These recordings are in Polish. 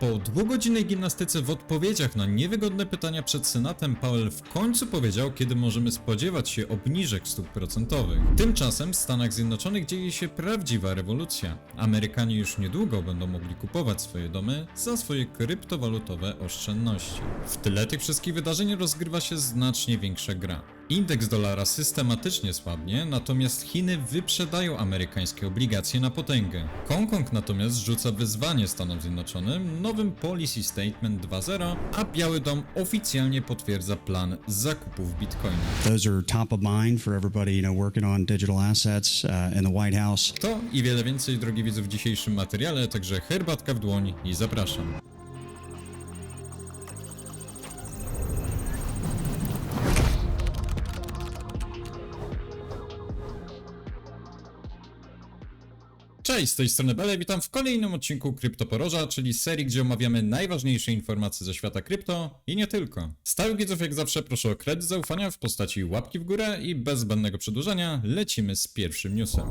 Po dwugodzinnej gimnastyce w odpowiedziach na niewygodne pytania przed Senatem Powell w końcu powiedział, kiedy możemy spodziewać się obniżek stóp procentowych. Tymczasem w Stanach Zjednoczonych dzieje się prawdziwa rewolucja. Amerykanie już niedługo będą mogli kupować swoje domy za swoje kryptowalutowe oszczędności. W tyle tych wszystkich wydarzeń rozgrywa się znacznie większa gra. Indeks dolara systematycznie słabnie, natomiast Chiny wyprzedają amerykańskie obligacje na potęgę. Hongkong natomiast rzuca wyzwanie Stanom Zjednoczonym nowym Policy Statement 2.0, a Biały Dom oficjalnie potwierdza plan zakupów bitcoina. Those are top of mind for everybody, you know, working on digital assets uh, in the White House. To i wiele więcej, drogi widzów, w dzisiejszym materiale, także herbatka w dłoń i zapraszam. Cześć, z tej strony Bele, witam w kolejnym odcinku Kryptoporoża, czyli serii, gdzie omawiamy najważniejsze informacje ze świata krypto i nie tylko. Stałych widzów jak zawsze proszę o kredyt zaufania w postaci łapki w górę i bez zbędnego przedłużenia lecimy z pierwszym newsem.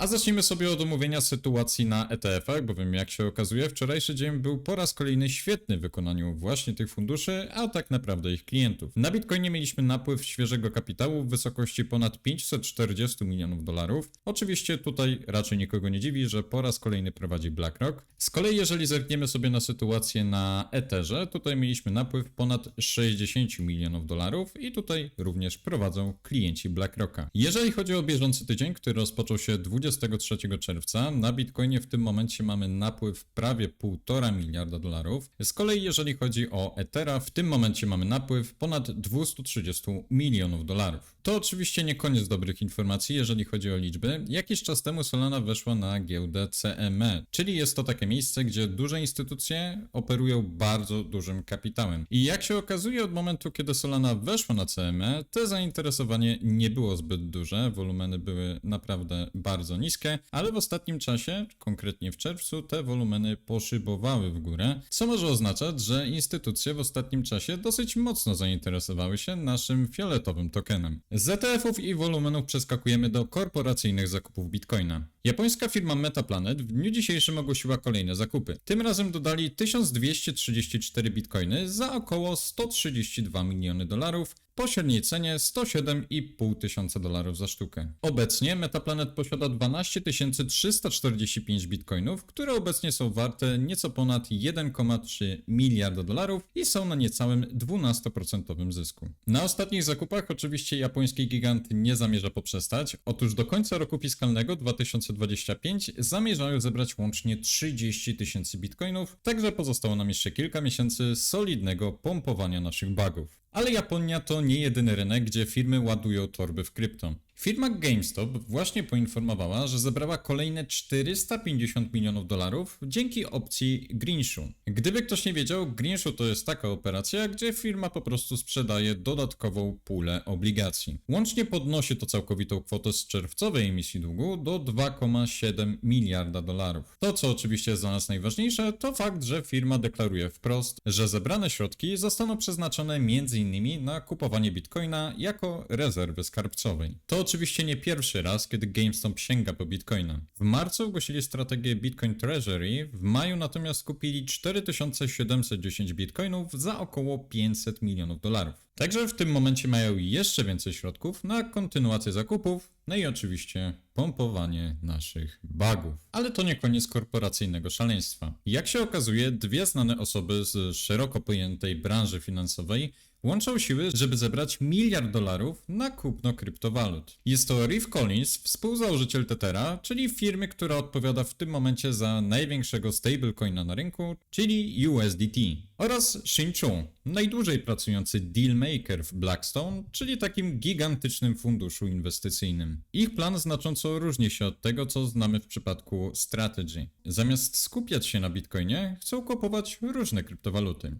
A zacznijmy sobie od omówienia sytuacji na ETF-ach, bowiem jak się okazuje, wczorajszy dzień był po raz kolejny świetny w wykonaniu właśnie tych funduszy, a tak naprawdę ich klientów. Na Bitcoinie mieliśmy napływ świeżego kapitału w wysokości ponad 540 milionów dolarów. Oczywiście tutaj raczej nikogo nie dziwi, że po raz kolejny prowadzi BlackRock. Z kolei jeżeli zerkniemy sobie na sytuację na Etherze, tutaj mieliśmy napływ ponad 60 milionów dolarów i tutaj również prowadzą klienci BlackRocka. Jeżeli chodzi o bieżący tydzień, który rozpoczął się 23 czerwca, na Bitcoinie w tym momencie mamy napływ prawie 1,5 miliarda dolarów. Z kolei jeżeli chodzi o Ethera, w tym momencie mamy napływ ponad 230 milionów dolarów. To oczywiście nie koniec dobrych informacji, jeżeli chodzi o liczby. Jakiś czas temu Solana weszła na giełdę CME, czyli jest to takie miejsce, gdzie duże instytucje operują bardzo dużym kapitałem. I jak się okazuje, od momentu, kiedy Solana weszła na CME, to zainteresowanie nie było zbyt duże, wolumeny były naprawdę bardzo niskie, ale w ostatnim czasie, konkretnie w czerwcu, te wolumeny poszybowały w górę, co może oznaczać, że instytucje w ostatnim czasie dosyć mocno zainteresowały się naszym fioletowym tokenem. Z ETF-ów i wolumenów przeskakujemy do korporacyjnych zakupów Bitcoina. Japońska firma Metaplanet w dniu dzisiejszym ogłosiła kolejne zakupy. Tym razem dodali 1234 bitcoiny za około 132 miliony dolarów średniej cenie 107,5 tysiąca dolarów za sztukę. Obecnie Metaplanet posiada 12 345 bitcoinów, które obecnie są warte nieco ponad 1,3 miliarda dolarów i są na niecałym 12% zysku. Na ostatnich zakupach oczywiście japoński gigant nie zamierza poprzestać. Otóż do końca roku fiskalnego 2025 zamierzają zebrać łącznie 30 tysięcy bitcoinów, także pozostało nam jeszcze kilka miesięcy solidnego pompowania naszych bugów. Ale Japonia to nie jedyny rynek, gdzie firmy ładują torby w krypto. Firma GameStop właśnie poinformowała, że zebrała kolejne 450 milionów dolarów dzięki opcji Greenshoe. Gdyby ktoś nie wiedział, Greenshoe to jest taka operacja, gdzie firma po prostu sprzedaje dodatkową pulę obligacji. Łącznie podnosi to całkowitą kwotę z czerwcowej emisji długu do 2,7 miliarda dolarów. To, co oczywiście jest dla nas najważniejsze, to fakt, że firma deklaruje wprost, że zebrane środki zostaną przeznaczone m.in. na kupowanie bitcoina jako rezerwy skarbcowej. To oczywiście nie pierwszy raz, kiedy GameStop sięga po bitcoina. W marcu ogłosili strategię Bitcoin Treasury, w maju natomiast kupili 4710 bitcoinów za około 500 milionów dolarów. Także w tym momencie mają jeszcze więcej środków na kontynuację zakupów, no i oczywiście pompowanie naszych bugów. Ale to nie koniec korporacyjnego szaleństwa. Jak się okazuje, dwie znane osoby z szeroko pojętej branży finansowej łączą siły, żeby zebrać miliard dolarów na kupno kryptowalut. Jest to Reeve Collins, współzałożyciel Tethera, czyli firmy, która odpowiada w tym momencie za największego stablecoina na rynku, czyli USDT, oraz Shin Chu, najdłużej pracujący dealmaker w Blackstone, czyli takim gigantycznym funduszu inwestycyjnym. Ich plan znacząco różni się od tego, co znamy w przypadku Strategy. Zamiast skupiać się na Bitcoinie, chcą kupować różne kryptowaluty.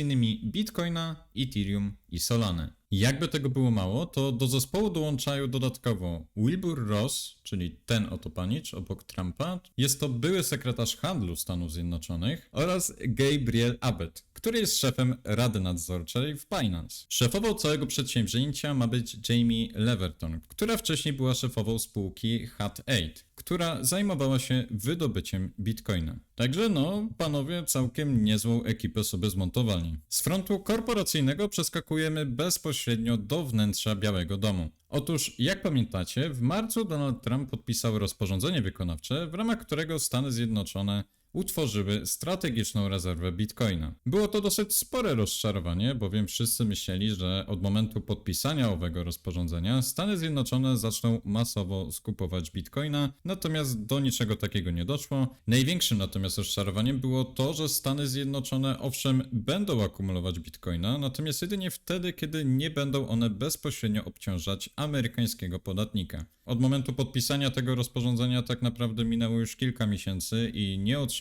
Innymi Bitcoina, Ethereum i Solanę. Jakby tego było mało, to do zespołu dołączają dodatkowo Wilbur Ross, czyli ten oto panicz obok Trumpa. Jest to były sekretarz handlu Stanów Zjednoczonych oraz Gabriel Abbott, który jest szefem Rady Nadzorczej w Binance. Szefową całego przedsięwzięcia ma być Jamie Leverton, która wcześniej była szefową spółki Hat 8. która zajmowała się wydobyciem bitcoina. Także no, panowie całkiem niezłą ekipę sobie zmontowali. Z frontu korporacyjnego przeskakujemy bezpośrednio do wnętrza Białego Domu. Otóż, jak pamiętacie, w marcu Donald Trump podpisał rozporządzenie wykonawcze, w ramach którego Stany Zjednoczone utworzyły strategiczną rezerwę bitcoina. Było to dosyć spore rozczarowanie, bowiem wszyscy myśleli, że od momentu podpisania owego rozporządzenia Stany Zjednoczone zaczną masowo skupować bitcoina, natomiast do niczego takiego nie doszło. Największym natomiast rozczarowaniem było to, że Stany Zjednoczone owszem będą akumulować bitcoina, natomiast jedynie wtedy, kiedy nie będą one bezpośrednio obciążać amerykańskiego podatnika. Od momentu podpisania tego rozporządzenia tak naprawdę minęło już kilka miesięcy i nie otrzymaliśmy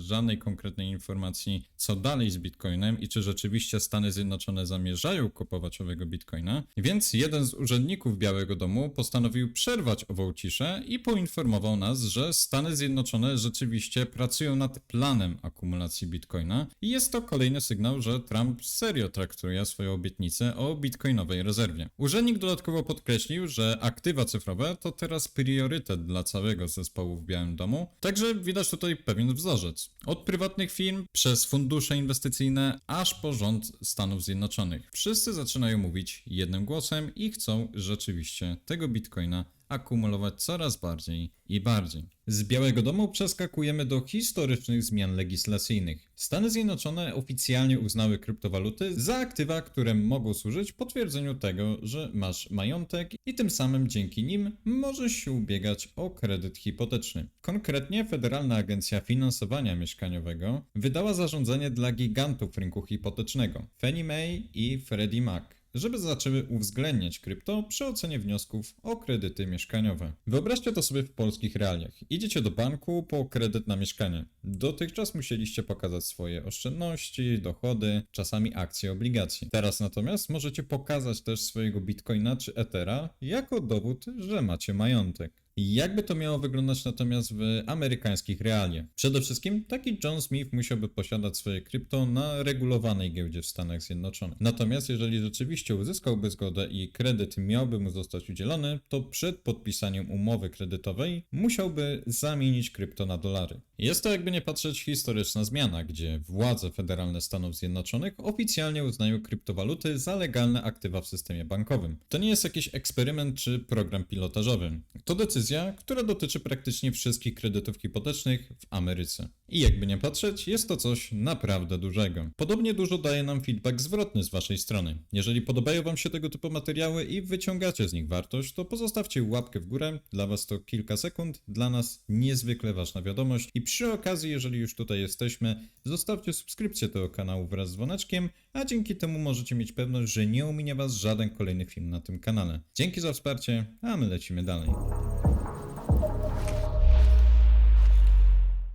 żadnej konkretnej informacji, co dalej z Bitcoinem i czy rzeczywiście Stany Zjednoczone zamierzają kupować owego Bitcoina. Więc jeden z urzędników Białego Domu postanowił przerwać ową ciszę i poinformował nas, że Stany Zjednoczone rzeczywiście pracują nad planem akumulacji Bitcoina i jest to kolejny sygnał, że Trump serio traktuje swoją obietnicę o bitcoinowej rezerwie. Urzędnik dodatkowo podkreślił, że aktywa cyfrowe to teraz priorytet dla całego zespołu w Białym Domu, także widać tutaj pewien wzorzec. Od prywatnych firm, przez fundusze inwestycyjne, aż po rząd Stanów Zjednoczonych. Wszyscy zaczynają mówić jednym głosem i chcą rzeczywiście tego bitcoina akumulować coraz bardziej i bardziej. Z Białego Domu przeskakujemy do historycznych zmian legislacyjnych. Stany Zjednoczone oficjalnie uznały kryptowaluty za aktywa, które mogą służyć potwierdzeniu tego, że masz majątek i tym samym dzięki nim możesz się ubiegać o kredyt hipoteczny. Konkretnie Federalna Agencja Finansowania Mieszkaniowego wydała zarządzenie dla gigantów rynku hipotecznego Fannie Mae i Freddie Mac żeby zaczęły uwzględniać krypto przy ocenie wniosków o kredyty mieszkaniowe. Wyobraźcie to sobie w polskich realiach. Idziecie do banku po kredyt na mieszkanie. Dotychczas musieliście pokazać swoje oszczędności, dochody, czasami akcje, obligacje. Teraz natomiast możecie pokazać też swojego bitcoina czy ethera jako dowód, że macie majątek. Jakby to miało wyglądać natomiast w amerykańskich realiach? Przede wszystkim taki John Smith musiałby posiadać swoje krypto na regulowanej giełdzie w Stanach Zjednoczonych. Natomiast jeżeli rzeczywiście uzyskałby zgodę i kredyt miałby mu zostać udzielony, to przed podpisaniem umowy kredytowej musiałby zamienić krypto na dolary. Jest to jakby nie patrzeć historyczna zmiana, gdzie władze federalne Stanów Zjednoczonych oficjalnie uznają kryptowaluty za legalne aktywa w systemie bankowym. To nie jest jakiś eksperyment czy program pilotażowy. To decyzja, która dotyczy praktycznie wszystkich kredytów hipotecznych w Ameryce. I jakby nie patrzeć, jest to coś naprawdę dużego. Podobnie dużo daje nam feedback zwrotny z Waszej strony. Jeżeli podobają Wam się tego typu materiały i wyciągacie z nich wartość, to pozostawcie łapkę w górę. Dla Was to kilka sekund, dla nas niezwykle ważna wiadomość. I przy okazji, jeżeli już tutaj jesteśmy, zostawcie subskrypcję tego kanału wraz z dzwoneczkiem, a dzięki temu możecie mieć pewność, że nie ominie Was żaden kolejny film na tym kanale. Dzięki za wsparcie, a my lecimy dalej.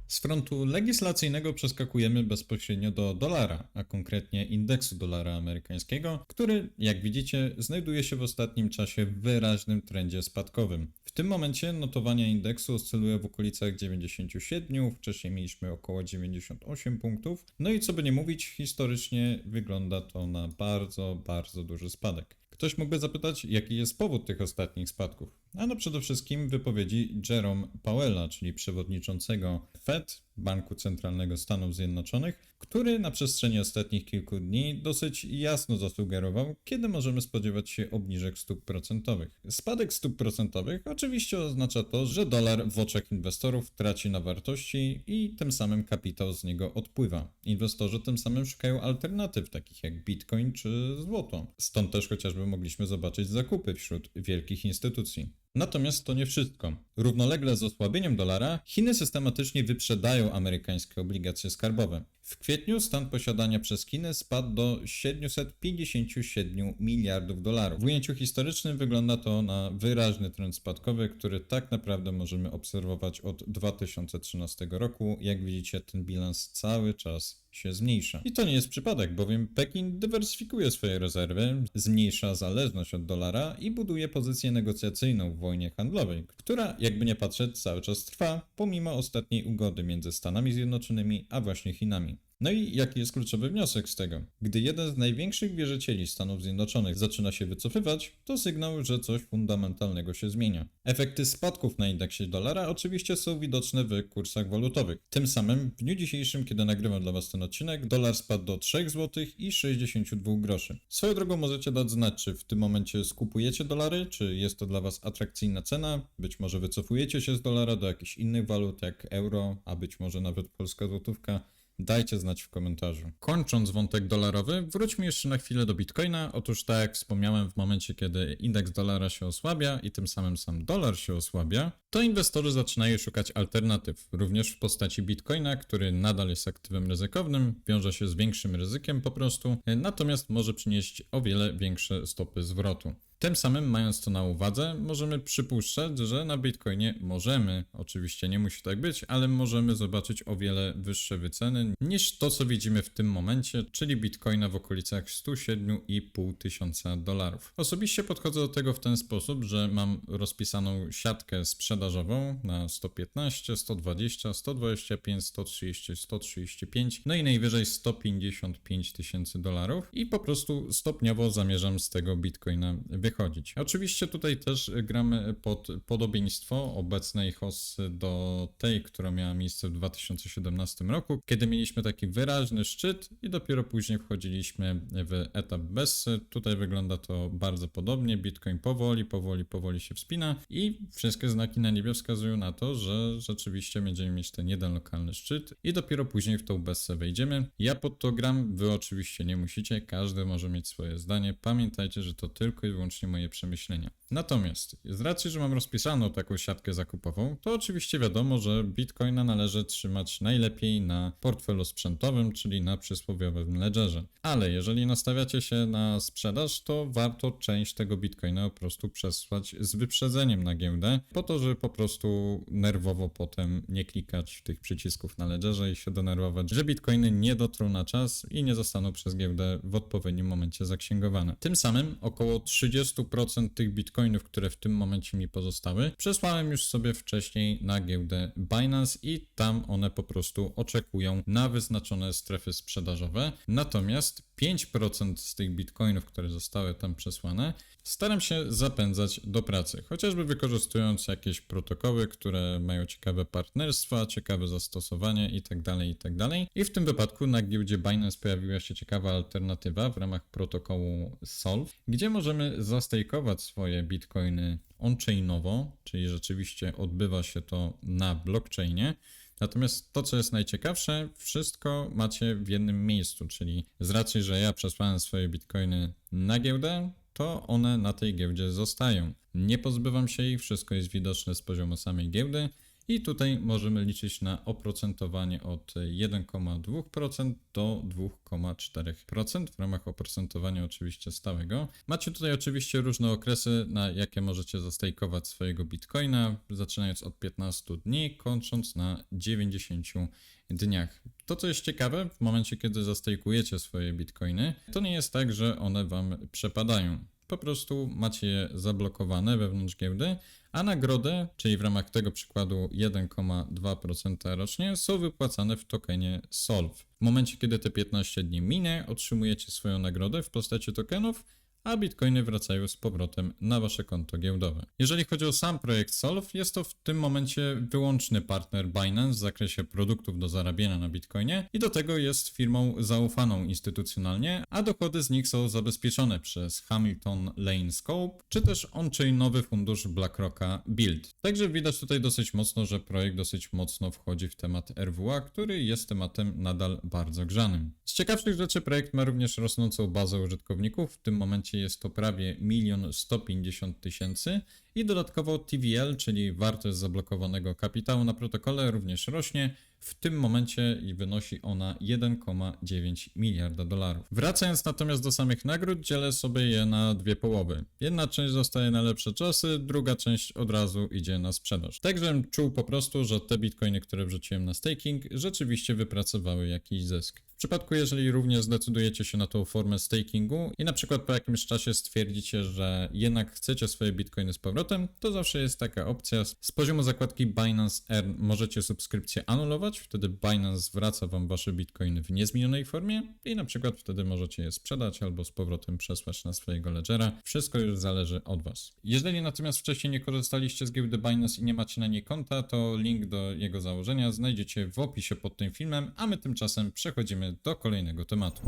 Z frontu legislacyjnego przeskakujemy bezpośrednio do dolara, a konkretnie indeksu dolara amerykańskiego, który, jak widzicie, znajduje się w ostatnim czasie w wyraźnym trendzie spadkowym. Tym momencie notowania indeksu oscyluje w okolicach 97, wcześniej mieliśmy około 98 punktów. No i co by nie mówić, historycznie wygląda to na bardzo, bardzo duży spadek. Ktoś mógłby zapytać, jaki jest powód tych ostatnich spadków. Ano przede wszystkim wypowiedzi Jerome Powella, czyli przewodniczącego Fed, Banku Centralnego Stanów Zjednoczonych, który na przestrzeni ostatnich kilku dni dosyć jasno zasugerował, kiedy możemy spodziewać się obniżek stóp procentowych. Spadek stóp procentowych oczywiście oznacza to, że dolar w oczach inwestorów traci na wartości i tym samym kapitał z niego odpływa. Inwestorzy tym samym szukają alternatyw, takich jak bitcoin czy złoto. Stąd też chociażby mogliśmy zobaczyć zakupy wśród wielkich instytucji. Natomiast to nie wszystko. Równolegle z osłabieniem dolara, Chiny systematycznie wyprzedają amerykańskie obligacje skarbowe. W kwietniu stan posiadania przez Chiny spadł do 757 miliardów dolarów. W ujęciu historycznym wygląda to na wyraźny trend spadkowy, który tak naprawdę możemy obserwować od 2013 roku. Jak widzicie, ten bilans cały czas się zmniejsza. I to nie jest przypadek, bowiem Pekin dywersyfikuje swoje rezerwy, zmniejsza zależność od dolara i buduje pozycję negocjacyjną w wojnie handlowej, która, jakby nie patrzeć, cały czas trwa, pomimo ostatniej ugody między Stanami Zjednoczonymi a właśnie Chinami. No i jaki jest kluczowy wniosek z tego? Gdy jeden z największych wierzycieli Stanów Zjednoczonych zaczyna się wycofywać, to sygnał, że coś fundamentalnego się zmienia. Efekty spadków na indeksie dolara oczywiście są widoczne w kursach walutowych. Tym samym w dniu dzisiejszym, kiedy nagrywam dla Was ten odcinek, dolar spadł do 3 zł i 62 groszy. Swoją drogą możecie dać znać, czy w tym momencie skupujecie dolary, czy jest to dla Was atrakcyjna cena, być może wycofujecie się z dolara do jakichś innych walut jak euro, a być może nawet polska złotówka. Dajcie znać w komentarzu. Kończąc wątek dolarowy, wróćmy jeszcze na chwilę do Bitcoina. Otóż tak jak wspomniałem, w momencie kiedy indeks dolara się osłabia i tym samym sam dolar się osłabia, to inwestorzy zaczynają szukać alternatyw, również w postaci Bitcoina, który nadal jest aktywem ryzykownym, wiąże się z większym ryzykiem po prostu, natomiast może przynieść o wiele większe stopy zwrotu. Tym samym, mając to na uwadze, możemy przypuszczać, że na Bitcoinie możemy, oczywiście nie musi tak być, ale możemy zobaczyć o wiele wyższe wyceny niż to, co widzimy w tym momencie, czyli Bitcoina w okolicach 107,5 tysiąca dolarów. Osobiście podchodzę do tego w ten sposób, że mam rozpisaną siatkę sprzedażową na 115, 120, 125, 130, 135, no i najwyżej 155 tysięcy dolarów i po prostu stopniowo zamierzam z tego Bitcoina wychodzić. Oczywiście tutaj też gramy pod podobieństwo obecnej hossy do tej, która miała miejsce w 2017 roku, kiedy mieliśmy taki wyraźny szczyt i dopiero później wchodziliśmy w etap Bessy. Tutaj wygląda to bardzo podobnie. Bitcoin powoli, powoli, powoli się wspina i wszystkie znaki na niebie wskazują na to, że rzeczywiście będziemy mieć ten jeden lokalny szczyt i dopiero później w tą Bessę wejdziemy. Ja pod to gram, wy oczywiście nie musicie, każdy może mieć swoje zdanie. Pamiętajcie, że to tylko i wyłącznie moje przemyślenia. Natomiast z racji, że mam rozpisaną taką siatkę zakupową, to oczywiście wiadomo, że Bitcoina należy trzymać najlepiej na portfelu sprzętowym, czyli na przysłowiowym ledgerze. Ale jeżeli nastawiacie się na sprzedaż, to warto część tego Bitcoina po prostu przesłać z wyprzedzeniem na giełdę, po to, żeby po prostu nerwowo potem nie klikać tych przycisków na ledgerze i się denerwować, że Bitcoiny nie dotrą na czas i nie zostaną przez giełdę w odpowiednim momencie zaksięgowane. Tym samym około 30% tych bitcoinów, które w tym momencie mi pozostały, przesłałem już sobie wcześniej na giełdę Binance i tam one po prostu oczekują na wyznaczone strefy sprzedażowe. Natomiast 5% z tych bitcoinów, które zostały tam przesłane, staram się zapędzać do pracy, chociażby wykorzystując jakieś protokoły, które mają ciekawe partnerstwa, ciekawe zastosowanie itd. itd. I w tym wypadku na giełdzie Binance pojawiła się ciekawa alternatywa w ramach protokołu Solve, gdzie możemy zastejkować swoje bitcoiny on-chainowo, czyli rzeczywiście odbywa się to na blockchainie. Natomiast to, co jest najciekawsze, wszystko macie w jednym miejscu, czyli z racji, że ja przesłałem swoje bitcoiny na giełdę, to one na tej giełdzie zostają. Nie pozbywam się ich, wszystko jest widoczne z poziomu samej giełdy. I tutaj możemy liczyć na oprocentowanie od 1,2% do 2,4% w ramach oprocentowania oczywiście stałego. Macie tutaj oczywiście różne okresy, na jakie możecie zastejkować swojego bitcoina, zaczynając od 15 dni, kończąc na 90 dniach. To, co jest ciekawe, w momencie, kiedy zastejkujecie swoje bitcoiny, to nie jest tak, że one wam przepadają. Po prostu macie je zablokowane wewnątrz giełdy, a nagrody, czyli w ramach tego przykładu 1,2% rocznie, są wypłacane w tokenie Solve. W momencie, kiedy te 15 dni minie, otrzymujecie swoją nagrodę w postaci tokenów, a bitcoiny wracają z powrotem na wasze konto giełdowe. Jeżeli chodzi o sam projekt Solve, jest to w tym momencie wyłączny partner Binance w zakresie produktów do zarabiania na bitcoinie i do tego jest firmą zaufaną instytucjonalnie, a dochody z nich są zabezpieczone przez Hamilton Lane Scope, czy też on-chainowy fundusz BlackRocka Build. Także widać tutaj dosyć mocno, że projekt dosyć mocno wchodzi w temat RWA, który jest tematem nadal bardzo grzanym. Z ciekawszych rzeczy projekt ma również rosnącą bazę użytkowników, w tym momencie jest to prawie 1 150 tysięcy i dodatkowo TVL, czyli wartość zablokowanego kapitału na protokole również rośnie, w tym momencie wynosi ona 1,9 miliarda dolarów. Wracając natomiast do samych nagród, dzielę sobie je na dwie połowy. Jedna część zostaje na lepsze czasy, druga część od razu idzie na sprzedaż. Także czuł po prostu, że te bitcoiny, które wrzuciłem na staking, rzeczywiście wypracowały jakiś zysk. Przypadku, jeżeli również zdecydujecie się na tą formę stakingu i na przykład po jakimś czasie stwierdzicie, że jednak chcecie swoje bitcoiny z powrotem, to zawsze jest taka opcja. Z poziomu zakładki Binance Earn możecie subskrypcję anulować, wtedy Binance zwraca wam wasze bitcoiny w niezmienionej formie i na przykład wtedy możecie je sprzedać albo z powrotem przesłać na swojego ledgera. Wszystko już zależy od was. Jeżeli natomiast wcześniej nie korzystaliście z giełdy Binance i nie macie na niej konta, to link do jego założenia znajdziecie w opisie pod tym filmem, a my tymczasem przechodzimy do kolejnego tematu.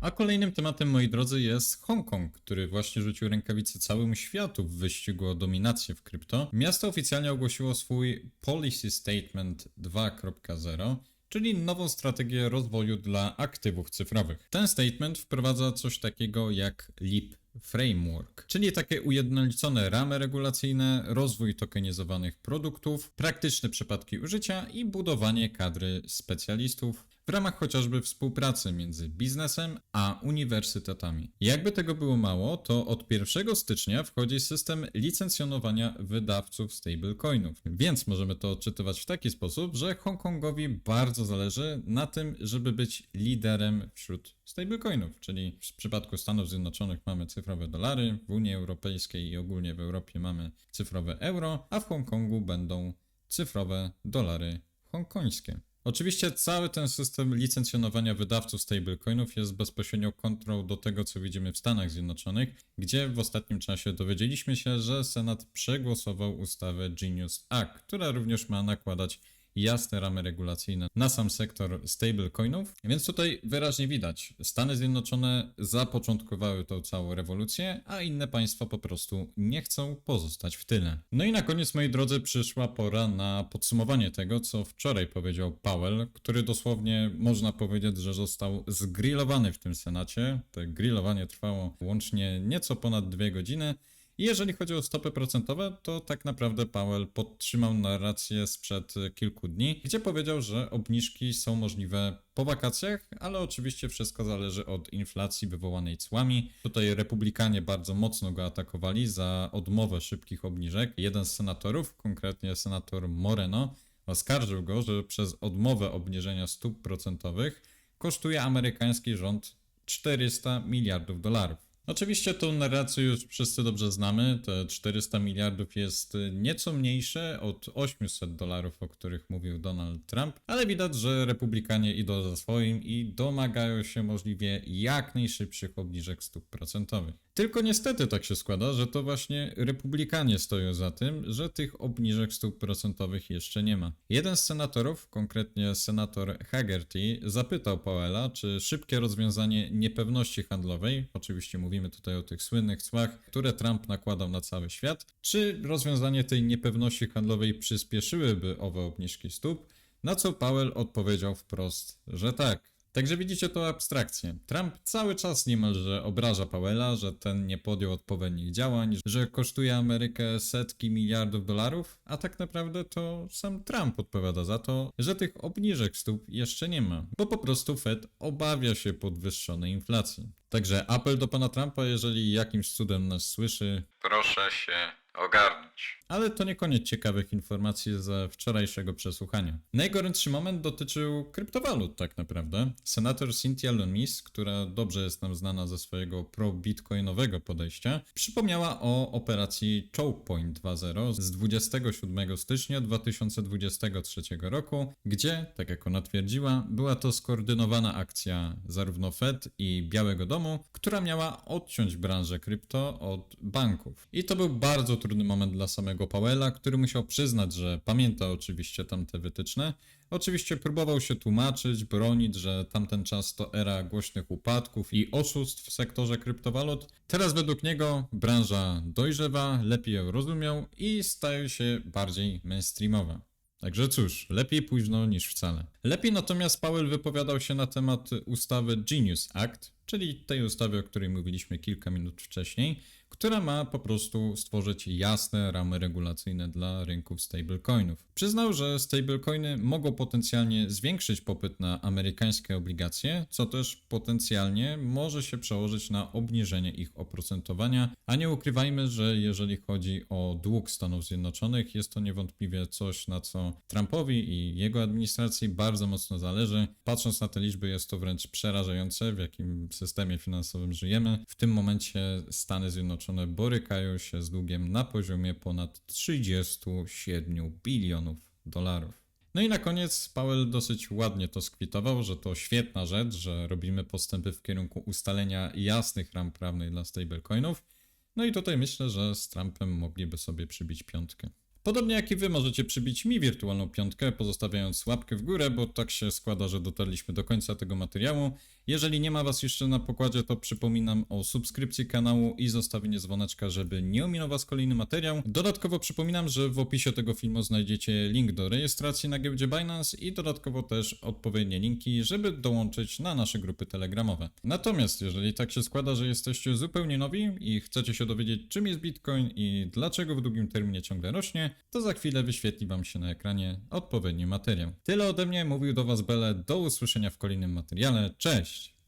A kolejnym tematem, moi drodzy, jest Hongkong, który właśnie rzucił rękawice całemu światu w wyścigu o dominację w krypto. Miasto oficjalnie ogłosiło swój Policy Statement 2.0 czyli nową strategię rozwoju dla aktywów cyfrowych. Ten statement wprowadza coś takiego jak LEAP Framework, czyli takie ujednolicone ramy regulacyjne, rozwój tokenizowanych produktów, praktyczne przypadki użycia i budowanie kadry specjalistów w ramach chociażby współpracy między biznesem a uniwersytetami. Jakby tego było mało, to od 1 stycznia wchodzi system licencjonowania wydawców stablecoinów. Więc możemy to odczytywać w taki sposób, że Hongkongowi bardzo zależy na tym, żeby być liderem wśród stablecoinów, czyli w przypadku Stanów Zjednoczonych mamy cyfrowe dolary, w Unii Europejskiej i ogólnie w Europie mamy cyfrowe euro, a w Hongkongu będą cyfrowe dolary hongkońskie. Oczywiście cały ten system licencjonowania wydawców stablecoinów jest bezpośrednią kontrą do tego, co widzimy w Stanach Zjednoczonych, gdzie w ostatnim czasie dowiedzieliśmy się, że Senat przegłosował ustawę Genius Act, która również ma nakładać jasne ramy regulacyjne na sam sektor stablecoinów. Więc tutaj wyraźnie widać, Stany Zjednoczone zapoczątkowały tą całą rewolucję, a inne państwa po prostu nie chcą pozostać w tyle. No i na koniec, moi drodzy, przyszła pora na podsumowanie tego, co wczoraj powiedział Powell, który dosłownie można powiedzieć, że został zgrillowany w tym Senacie. To grillowanie trwało łącznie nieco ponad dwie godziny. I jeżeli chodzi o stopy procentowe, to tak naprawdę Powell podtrzymał narrację sprzed kilku dni, gdzie powiedział, że obniżki są możliwe po wakacjach, ale oczywiście wszystko zależy od inflacji wywołanej cłami. Tutaj republikanie bardzo mocno go atakowali za odmowę szybkich obniżek. Jeden z senatorów, konkretnie senator Moreno, oskarżył go, że przez odmowę obniżenia stóp procentowych kosztuje amerykański rząd 400 miliardów dolarów. Oczywiście tą narrację już wszyscy dobrze znamy. Te 400 miliardów jest nieco mniejsze od 800 dolarów, o których mówił Donald Trump, ale widać, że republikanie idą za swoim i domagają się możliwie jak najszybszych obniżek stóp procentowych. Tylko niestety tak się składa, że to właśnie republikanie stoją za tym, że tych obniżek stóp procentowych jeszcze nie ma. Jeden z senatorów, konkretnie senator Haggerty, zapytał Powella, czy szybkie rozwiązanie niepewności handlowej, oczywiście mówimy tutaj o tych słynnych cłach, które Trump nakładał na cały świat, czy rozwiązanie tej niepewności handlowej przyspieszyłyby owe obniżki stóp, na co Powell odpowiedział wprost, że tak. Także widzicie to abstrakcję. Trump cały czas niemalże obraża Powella, że ten nie podjął odpowiednich działań, że kosztuje Amerykę setki miliardów dolarów, a tak naprawdę to sam Trump odpowiada za to, że tych obniżek stóp jeszcze nie ma, bo po prostu Fed obawia się podwyższonej inflacji. Także apel do pana Trumpa, jeżeli jakimś cudem nas słyszy, proszę się ogarnąć. Ale to nie koniec ciekawych informacji ze wczorajszego przesłuchania. Najgorętszy moment dotyczył kryptowalut tak naprawdę. Senator Cynthia Lumis, która dobrze jest nam znana ze swojego pro-bitcoinowego podejścia, przypomniała o operacji Choke Point 2.0 z 27 stycznia 2023 roku, gdzie, tak jak ona twierdziła, była to skoordynowana akcja zarówno Fed i Białego Domu, która miała odciąć branżę krypto od banków. I to był bardzo trudny moment dla samego Powella, który musiał przyznać, że pamięta oczywiście tamte wytyczne. Oczywiście próbował się tłumaczyć, bronić, że tamten czas to era głośnych upadków i oszustw w sektorze kryptowalut. Teraz według niego branża dojrzewa, lepiej ją rozumiał i staje się bardziej mainstreamowa. Także cóż, lepiej późno niż wcale. Lepiej natomiast Powell wypowiadał się na temat ustawy Genius Act, czyli tej ustawy, o której mówiliśmy kilka minut wcześniej, która ma po prostu stworzyć jasne ramy regulacyjne dla rynków stablecoinów. Przyznał, że stablecoiny mogą potencjalnie zwiększyć popyt na amerykańskie obligacje, co też potencjalnie może się przełożyć na obniżenie ich oprocentowania, a nie ukrywajmy, że jeżeli chodzi o dług Stanów Zjednoczonych, jest to niewątpliwie coś, na co Trumpowi i jego administracji bardzo mocno zależy. Patrząc na te liczby, jest to wręcz przerażające, w jakim systemie finansowym żyjemy. W tym momencie Stany Zjednoczone borykają się z długiem na poziomie ponad 37 bilionów dolarów. No i na koniec Powell dosyć ładnie to skwitował, że to świetna rzecz, że robimy postępy w kierunku ustalenia jasnych ram prawnych dla stablecoinów. No i tutaj myślę, że z Trumpem mogliby sobie przybić piątkę. Podobnie jak i wy możecie przybić mi wirtualną piątkę, pozostawiając łapkę w górę, bo tak się składa, że dotarliśmy do końca tego materiału. Jeżeli nie ma was jeszcze na pokładzie, to przypominam o subskrypcji kanału i zostawienie dzwoneczka, żeby nie ominął was kolejny materiał. Dodatkowo przypominam, że w opisie tego filmu znajdziecie link do rejestracji na giełdzie Binance i dodatkowo też odpowiednie linki, żeby dołączyć na nasze grupy telegramowe. Natomiast jeżeli tak się składa, że jesteście zupełnie nowi i chcecie się dowiedzieć czym jest Bitcoin i dlaczego w długim terminie ciągle rośnie, to za chwilę wyświetli wam się na ekranie odpowiedni materiał. Tyle ode mnie, mówił do was Bele, do usłyszenia w kolejnym materiale, cześć!